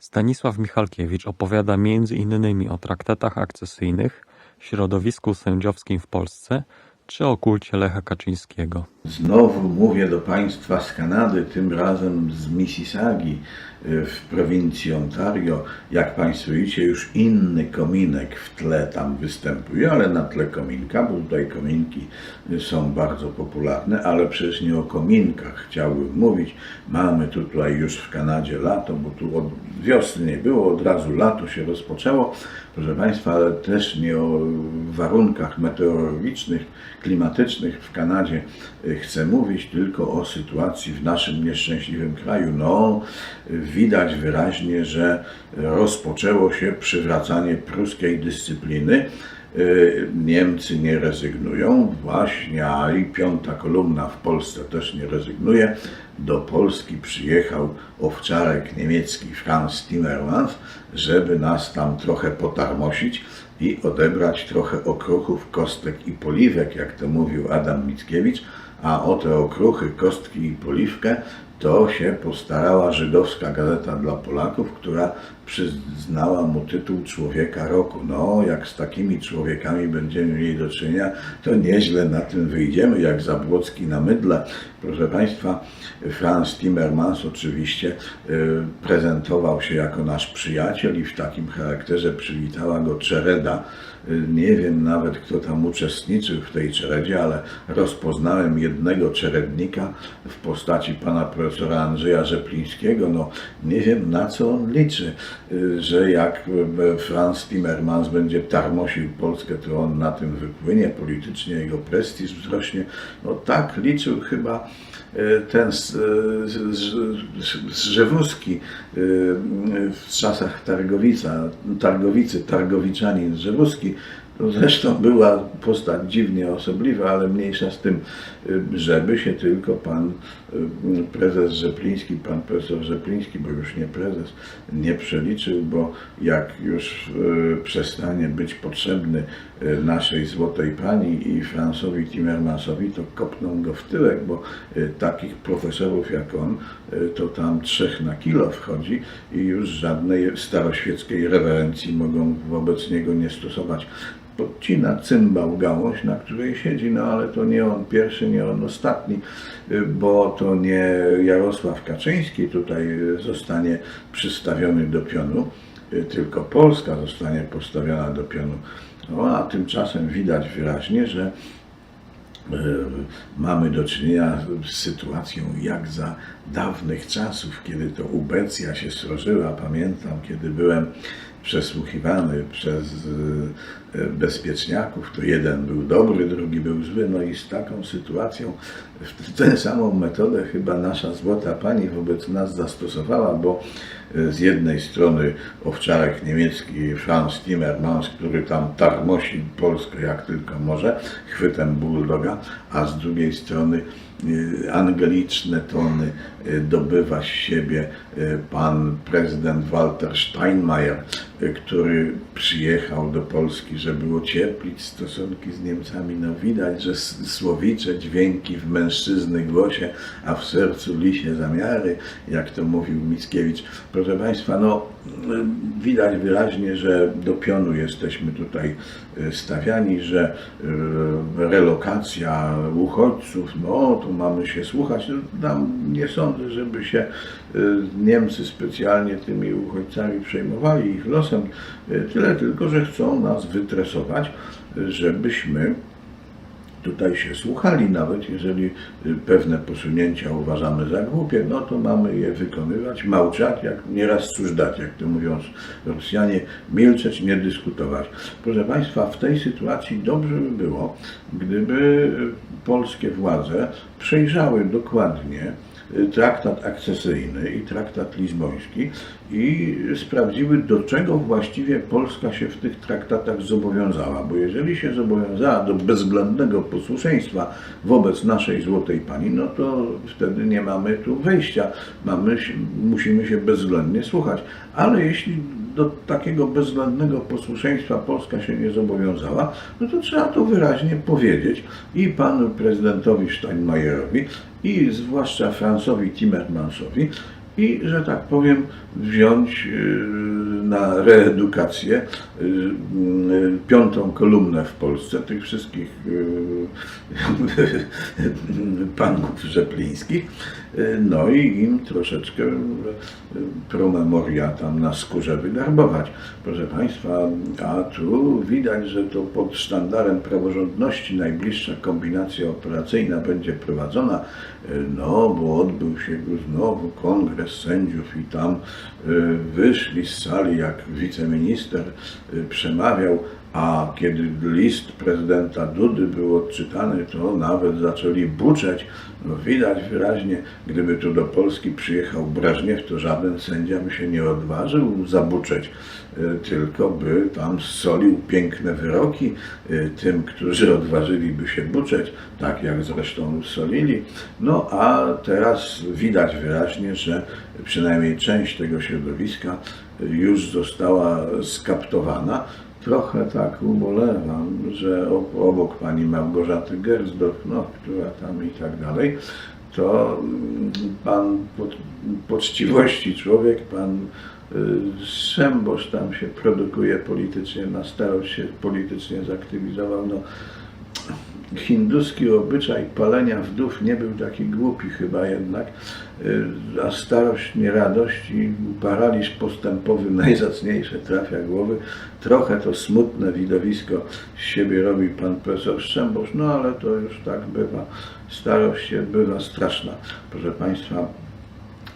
Stanisław Michalkiewicz opowiada między innymi o traktatach akcesyjnych, środowisku sędziowskim w Polsce czy o kulcie Lecha Kaczyńskiego. Znowu mówię do Państwa z Kanady, tym razem z Mississaugi y, w prowincji Ontario. Jak Państwo widzicie, już inny kominek w tle tam występuje, ale na tle kominka, bo tutaj kominki y, są bardzo popularne, ale przecież nie o kominkach chciałbym mówić. Mamy tutaj już w Kanadzie lato, bo tu od wiosny nie było, od razu lato się rozpoczęło. Proszę Państwa, ale też nie o warunkach meteorologicznych, klimatycznych w Kanadzie y, chcę mówić, tylko o sytuacji w naszym nieszczęśliwym kraju. No, widać wyraźnie, że rozpoczęło się przywracanie pruskiej dyscypliny. Y, Niemcy nie rezygnują, właśnie, a i piąta kolumna w Polsce też nie rezygnuje. Do Polski przyjechał owczarek niemiecki Franz Timmermans, żeby nas tam trochę potarmosić i odebrać trochę okruchów, kostek i poliwek, jak to mówił Adam Mickiewicz, a o te okruchy, kostki i poliwkę to się postarała żydowska gazeta dla Polaków, która przyznała mu tytuł Człowieka Roku. No, jak z takimi człowiekami będziemy mieli do czynienia, to nieźle na tym wyjdziemy, jak Zabłocki na mydle. Proszę Państwa, Franz Timmermans oczywiście y, prezentował się jako nasz przyjaciel i w takim charakterze przywitała go Czereda. Nie wiem nawet, kto tam uczestniczył w tej czeredzie, ale rozpoznałem jednego czerednika w postaci pana profesora Andrzeja Rzeplińskiego. No, nie wiem, na co on liczy, y, że jak y, Franz Timmermans będzie tarmosił Polskę, to on na tym wypłynie, politycznie jego prestiż wzrośnie. No tak liczył chyba ten z, z, z, z y, w czasach Targowica, Targowicy, Targowiczanin Rzewuski. Zresztą była postać dziwnie osobliwa, ale mniejsza z tym, y, żeby się tylko pan y, prezes Rzepliński, pan profesor Rzepliński, bo już nie prezes, nie przeliczył, bo jak już y, przestanie być potrzebny naszej złotej pani i Franzowi Timmermansowi, to kopną go w tyłek, bo takich profesorów jak on, to tam trzech na kilo wchodzi i już żadnej staroświeckiej rewerencji mogą wobec niego nie stosować podcina cymbał gałąź, na której siedzi, no ale to nie on pierwszy, nie on ostatni, y, bo to nie Jarosław Kaczyński tutaj y, zostanie przystawiony do pionu, y, tylko Polska zostanie postawiona do pionu. No, a tymczasem widać wyraźnie, że mamy do czynienia z sytuacją jak za dawnych czasów, kiedy to ubecja się srożyła. Pamiętam, kiedy byłem przesłuchiwany przez e, bezpieczniaków, to jeden był dobry, drugi był zły, no i z taką sytuacją tę samą metodę chyba nasza złota pani wobec nas zastosowała, bo z jednej strony owczarek niemiecki Franz Timmermans, który tam tarmosi Polskę jak tylko może, chwytem bulldoga, a z drugiej strony y, angeliczne tony y, dobywa z siebie pan prezydent Walter Steinmeier, który przyjechał do Polski, żeby ocieplić stosunki z Niemcami. No widać, że słowicze dźwięki w mężczyzny głosie, a w sercu lisie zamiary, jak to mówił Mickiewicz. Proszę Państwa, no widać wyraźnie, że do pionu jesteśmy tutaj y, stawiani, że y, relokacja uchodźców, no tu mamy się słuchać. No, Tam nie sądzę, żeby się y, Niemcy specjalnie tymi uchodźcami przejmowali ich losem, tyle tylko, że chcą nas wytresować, żebyśmy tutaj się słuchali, nawet jeżeli y, pewne posunięcia uważamy za głupie, no to mamy je wykonywać, małczać, jak nieraz cóż dać, jak to mówią Rosjanie, milczeć, nie dyskutować. Proszę Państwa, w tej sytuacji dobrze by było, gdyby y, polskie władze przejrzały dokładnie traktat akcesyjny i traktat lizboński i sprawdziły, do czego właściwie Polska się w tych traktatach zobowiązała. Bo jeżeli się zobowiązała do bezwzględnego posłuszeństwa wobec naszej złotej pani, no to wtedy nie mamy tu wejścia. Mamy, musimy się bezwzględnie słuchać. Ale jeśli do takiego bezwzględnego posłuszeństwa Polska się nie zobowiązała, no to trzeba to wyraźnie powiedzieć i panu prezydentowi Steinmeierowi, i zwłaszcza Franzowi Timmermansowi, i, że tak powiem, wziąć y, na reedukację piątą kolumnę w Polsce tych wszystkich y, panków rzeplińskich, y, no i im troszeczkę y, promemoria tam na skórze wygarbować. Proszę Państwa, a tu widać, że to pod sztandarem praworządności najbliższa kombinacja operacyjna będzie prowadzona, y, no bo odbył się znowu kongres sędziów i tam y, wyszli z sali, jak wiceminister y, przemawiał, a kiedy list prezydenta Dudy był odczytany, to nawet zaczęli buczeć. No widać wyraźnie, gdyby tu do Polski przyjechał Brażniew, to żaden sędzia by się nie odważył zabuczeć, y, tylko by tam solił piękne wyroki y, tym, którzy odważyliby się buczeć, tak jak zresztą solili. No a teraz widać wyraźnie, że przynajmniej część tego środowiska y, już została skaptowana. Trochę tak ubolewam, że obok pani Małgorzaty Gersdorf, no, która tam i tak dalej, to mm, pan pod, poczciwości człowiek, pan y, Szembosz tam się produkuje politycznie, na starość się politycznie zaktywizował. No, hinduski obyczaj palenia wdów nie był taki głupi chyba jednak, y, a starość, nie radość i paraliż postępowy najzacniejsze trafia głowy. Trochę to smutne widowisko z siebie robi pan profesor Szczębosz, no ale to już tak bywa. Starość się bywa straszna. Proszę Państwa,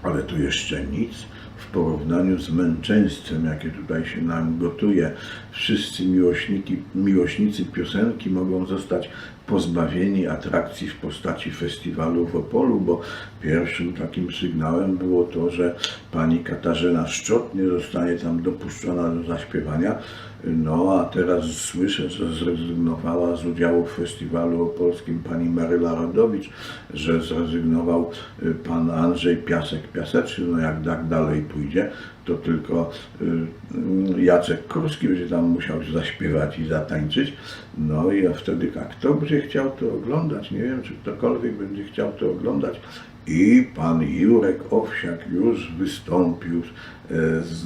ale tu jeszcze nic w porównaniu z męczeństwem, jakie tutaj się nam gotuje. Wszyscy miłośniki, miłośnicy piosenki mogą zostać pozbawieni atrakcji w postaci festiwalu w Opolu, bo pierwszym takim sygnałem było to, że pani Katarzyna Szczot nie zostanie tam dopuszczona do zaśpiewania. No a teraz słyszę, że zrezygnowała z udziału w festiwalu opolskim pani Maryla Rodowicz, że zrezygnował y, pan Andrzej Piasek-Piaseczny. No jak tak dalej pójdzie, to tylko y, Jacek Kurski będzie tam musiał zaśpiewać i zatańczyć. No i a wtedy jak kto będzie chciał to oglądać? Nie wiem, czy ktokolwiek będzie chciał to oglądać. I pan Jurek Owsiak już wystąpił e, z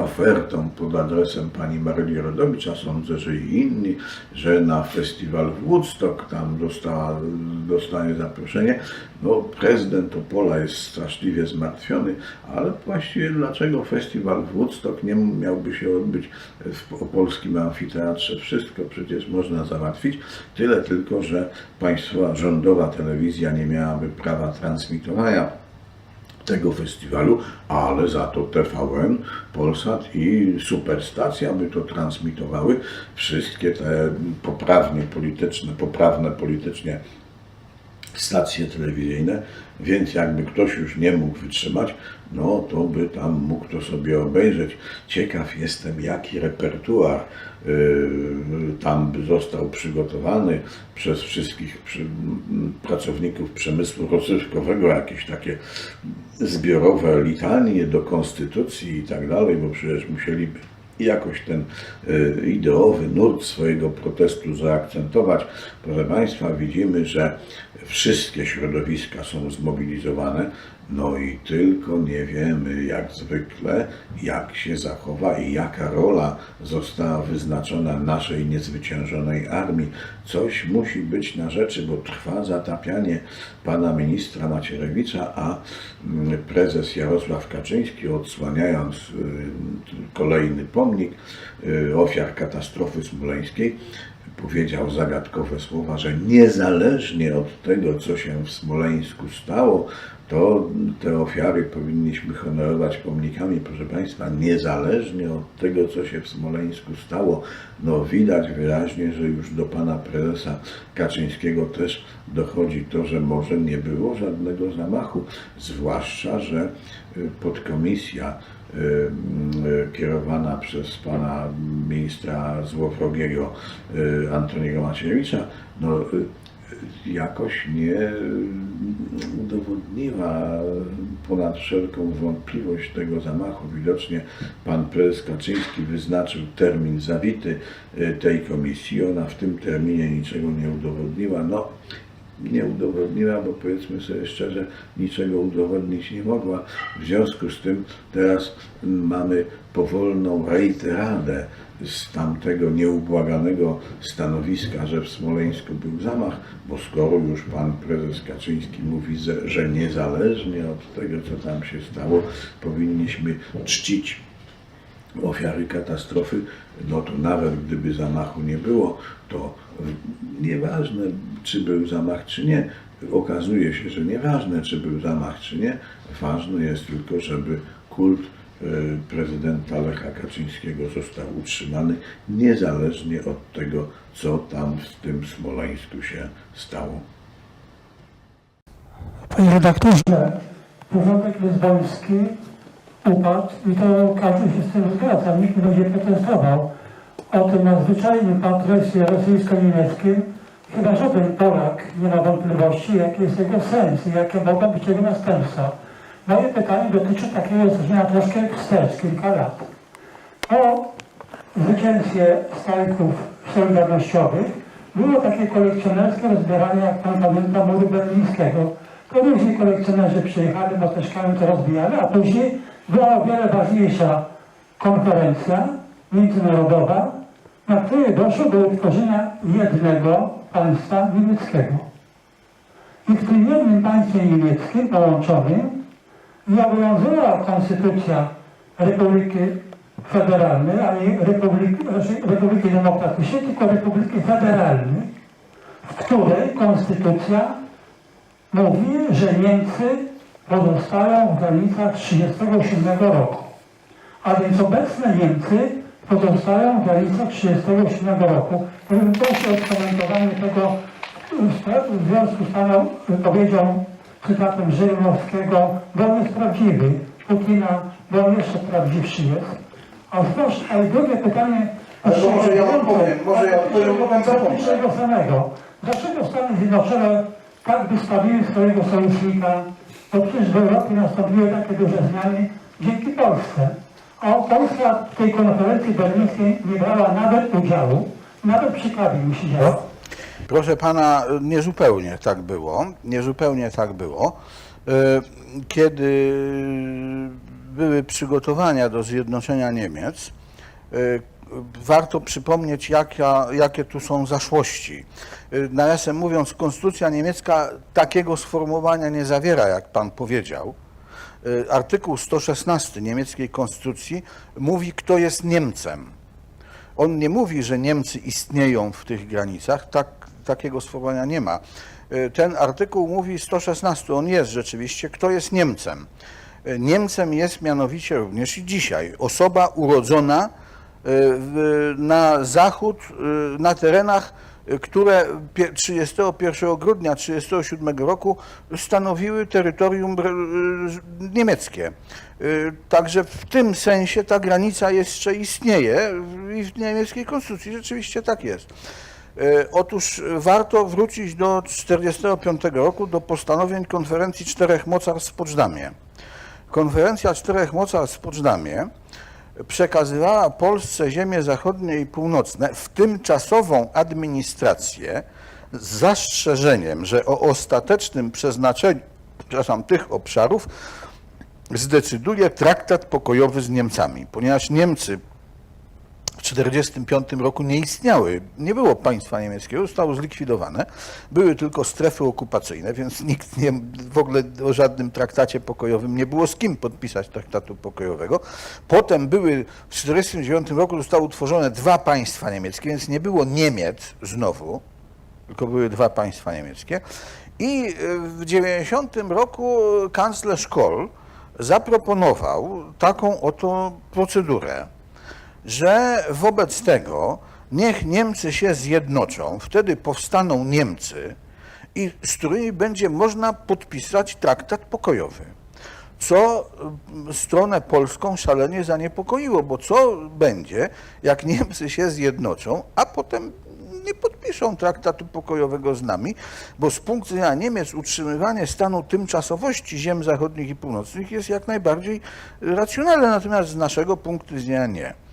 ofertą pod adresem pani Maryli Rodowicz, a sądzę, że i inni, że na festiwal w Woodstock tam dostała, dostanie zaproszenie. No, prezydent Opola jest straszliwie zmartwiony, ale właściwie dlaczego festiwal w Woodstock nie miałby się odbyć w opolskim amfiteatrze? Wszystko przecież można załatwić, tyle tylko, że państwowa rządowa telewizja nie miałaby prawa transmitowania tego festiwalu, ale za to TVN, Polsat i Superstacja by to transmitowały. Wszystkie te poprawnie polityczne, poprawne politycznie stacje telewizyjne, więc jakby ktoś już nie mógł wytrzymać, no to by tam mógł to sobie obejrzeć. Ciekaw jestem, jaki repertuar yy, tam by został przygotowany przez wszystkich przy, m, pracowników przemysłu rozrywkowego, jakieś takie zbiorowe litanie do konstytucji i tak dalej, bo przecież musieliby jakoś ten y, ideowy nurt swojego protestu zaakcentować. Proszę Państwa, widzimy, że wszystkie środowiska są zmobilizowane, no i tylko nie wiemy jak zwykle, jak się zachowa i jaka rola została wyznaczona naszej niezwyciężonej armii. Coś musi być na rzeczy, bo trwa zatapianie pana ministra Macierewicza, a mm, prezes Jarosław Kaczyński odsłaniając y, kolejny pomnik y, ofiar katastrofy smoleńskiej, powiedział zagadkowe słowa, że niezależnie od tego, co się w Smoleńsku stało, to te ofiary powinniśmy honorować pomnikami, proszę Państwa, niezależnie od tego, co się w Smoleńsku stało. No widać wyraźnie, że już do pana prezesa Kaczyńskiego też dochodzi to, że może nie było żadnego zamachu, zwłaszcza, że y, podkomisja y, y, kierowana przez pana ministra złowrogiego Antoniego Macierewicza, no, jakoś nie udowodniła ponad wszelką wątpliwość tego zamachu. Widocznie pan prezes Kaczyński wyznaczył termin zawity y, tej komisji. Ona w tym terminie niczego nie udowodniła. No, nie udowodniła, bo powiedzmy sobie szczerze, niczego udowodnić nie mogła. W związku z tym teraz mamy powolną reiteradę z tamtego nieubłaganego stanowiska, że w Smoleńsku był zamach, bo skoro już pan prezes Kaczyński mówi, że- niezależnie od tego, co tam się stało, powinniśmy czcić ofiary katastrofy, no to nawet gdyby zamachu nie było, to nieważne, czy był zamach, czy nie, okazuje się, że nieważne, czy był zamach, czy nie, ważne jest tylko, żeby kult e, prezydenta Lecha Kaczyńskiego został utrzymany, niezależnie od tego, co tam w tym Smoleńsku się stało. Panie redaktorze, porządek lizboński upadł i to każdy się z tym zgadza, nikt nie będzie protestował. O tym nadzwyczajnym patresie rosyjsko-niemieckim chyba żaden Polak nie ma wątpliwości, jaki jest jego sens i jakie mogą być jego następstwa. Moje pytanie dotyczy takiego zdarzenia troszkę wstecz, kilka lat. Po zwycięstwie strajków solidarnościowych było takie kolekcjonerskie rozbieranie, jak pan pamięta, muru berlińskiego. To różni kolekcjonerzy przyjechali, moteczkami to rozbijali, a później była o wiele ważniejsza konferencja międzynarodowa, na której doszło do utworzenia jednego państwa niemieckiego. I w tym jednym państwie niemieckim połączonym nie obowiązywała konstytucja Republiki Federalnej, ani Republiki, znaczy Republiki Demokratycznej, tylko Republiki Federalnej, w której konstytucja mówi, że Niemcy pozostają w granicach 1937 roku. A więc obecne Niemcy pozostają w granicach 1937 roku. Prosił o skomentowanie tego w związku z Paną wypowiedzią, cytatem Żyjnowskiego, bo on jest prawdziwy, Putina, bo on jeszcze prawdziwszy jest. A proszę, a i drugie pytanie... Ale to może ja odpowiem, może ja odpowiem, potem zapomnę. Tego samego. Dlaczego Stany Zjednoczone tak wystawiły swojego sojusznika? Bo przecież w Europie nastąpiły takie duże zmiany dzięki Polsce. A Polska w tej konferencji berlińskiej nie brała nawet udziału, nawet przy kawie mi siedziała. Proszę pana, niezupełnie tak było. Niezupełnie tak było. E, Kiedy były przygotowania do zjednoczenia Niemiec, e, warto przypomnieć, jaka, jakie tu są zaszłości. E, Nawiasem mówiąc, konstytucja niemiecka takiego sformułowania nie zawiera, jak pan powiedział. E, Artykuł 116 niemieckiej konstytucji mówi, kto jest Niemcem. On nie mówi, że Niemcy istnieją w tych granicach, tak, takiego sformułowania nie ma. E, Ten artykuł mówi 116, on jest rzeczywiście, kto jest Niemcem. E, Niemcem jest mianowicie również i dzisiaj osoba urodzona na zachód, na terenach, które pie- 31 grudnia 1937 roku stanowiły terytorium niemieckie. E, Także w tym sensie ta granica jeszcze istnieje i w niemieckiej konstytucji rzeczywiście tak jest. E, Otóż warto wrócić do 1945 roku, do postanowień konferencji czterech mocarstw w Poczdamie. Konferencja czterech mocarstw w Poczdamie przekazywała Polsce ziemie zachodnie i północne, w tymczasową administrację, z zastrzeżeniem, że o ostatecznym przeznaczeniu przepraszam, tych obszarów zdecyduje traktat pokojowy z Niemcami, ponieważ Niemcy 1945 roku nie istniały. Nie było państwa niemieckiego, zostało zlikwidowane. Były tylko strefy okupacyjne, więc nikt nie, w ogóle o żadnym traktacie pokojowym nie było z kim podpisać traktatu pokojowego. Potem były, w 1949 roku zostały utworzone dwa państwa niemieckie, więc nie było Niemiec znowu, tylko były dwa państwa niemieckie. I e, w 90 roku kanclerz Kohl zaproponował taką oto procedurę, że wobec tego niech Niemcy się zjednoczą, wtedy powstaną Niemcy, i z którymi będzie można podpisać traktat pokojowy. Co mm, stronę polską szalenie zaniepokoiło, bo co będzie, jak Niemcy się zjednoczą, a potem nie podpiszą traktatu pokojowego z nami, bo z punktu widzenia Niemiec utrzymywanie stanu tymczasowości ziem zachodnich i północnych jest jak najbardziej racjonalne, natomiast z naszego punktu widzenia nie.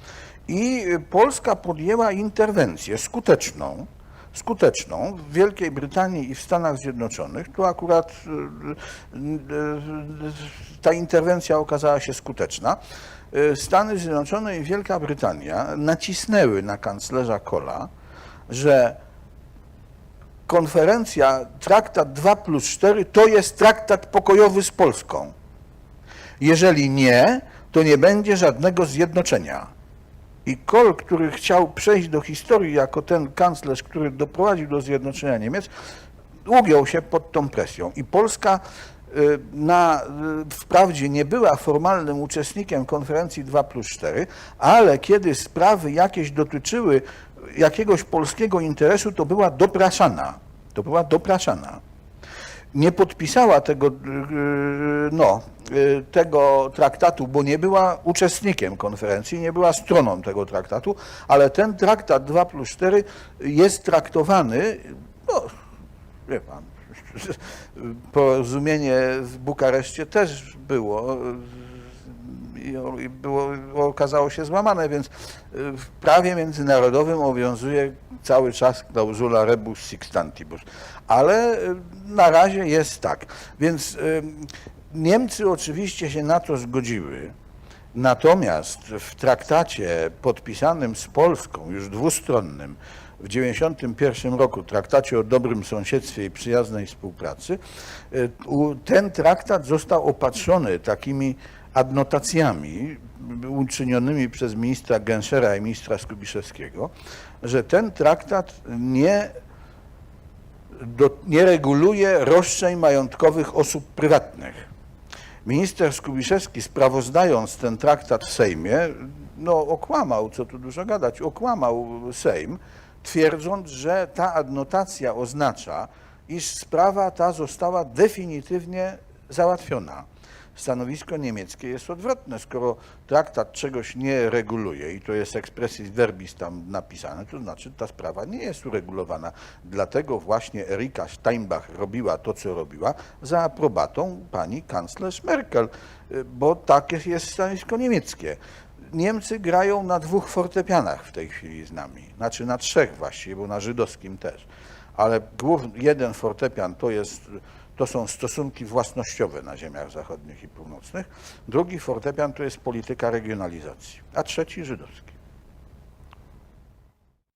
I Polska podjęła interwencję skuteczną skuteczną. W Wielkiej Brytanii i w Stanach Zjednoczonych tu akurat y, y, y, ta interwencja okazała się skuteczna. Stany Zjednoczone i Wielka Brytania nacisnęły na kanclerza Kohla, że konferencja traktat 2 plus 4 to jest traktat pokojowy z Polską. Jeżeli nie, to nie będzie żadnego zjednoczenia. I Kohl, który chciał przejść do historii jako ten kanclerz, który doprowadził do zjednoczenia Niemiec, ugiął się pod tą presją. I Polska y, na, y, wprawdzie nie była formalnym uczestnikiem konferencji 2 plus 4, ale kiedy sprawy jakieś dotyczyły jakiegoś polskiego interesu, to była dopraszana. To była dopraszana nie podpisała tego, yy, no, yy, tego traktatu, bo nie była uczestnikiem konferencji, nie była stroną tego traktatu, ale ten traktat 2 plus 4 jest traktowany, no, wie pan, porozumienie w Bukareszcie też było i było, okazało się złamane, więc w prawie międzynarodowym obowiązuje cały czas klauzula rebus sixtantibus. Ale y, na razie jest tak. Więc y, Niemcy oczywiście się na to zgodziły. Natomiast w traktacie podpisanym z Polską, już dwustronnym, w 1991 roku, traktacie o dobrym sąsiedztwie i przyjaznej współpracy, y, ten traktat został opatrzony takimi adnotacjami uczynionymi przez ministra Genschera i ministra Skubiszewskiego, że ten traktat nie, do, nie reguluje roszczeń majątkowych osób prywatnych. Minister Skubiszewski, sprawozdając ten traktat w Sejmie, no okłamał, co tu dużo gadać, okłamał Sejm, twierdząc, że ta adnotacja oznacza, iż sprawa ta została definitywnie załatwiona. Stanowisko niemieckie jest odwrotne. Skoro traktat czegoś nie reguluje i to jest expressis verbis tam napisane, to znaczy ta sprawa nie jest uregulowana. Dlatego właśnie Erika Steinbach robiła to, co robiła za aprobatą pani kanclerz Merkel, y, bo takie jest stanowisko niemieckie. Niemcy grają na dwóch fortepianach w tej chwili z nami, znaczy na trzech właściwie, bo na żydowskim też. Ale jeden fortepian to jest to są stosunki własnościowe na ziemiach zachodnich i północnych. Drugi fortepian to jest polityka regionalizacji, a trzeci żydowski.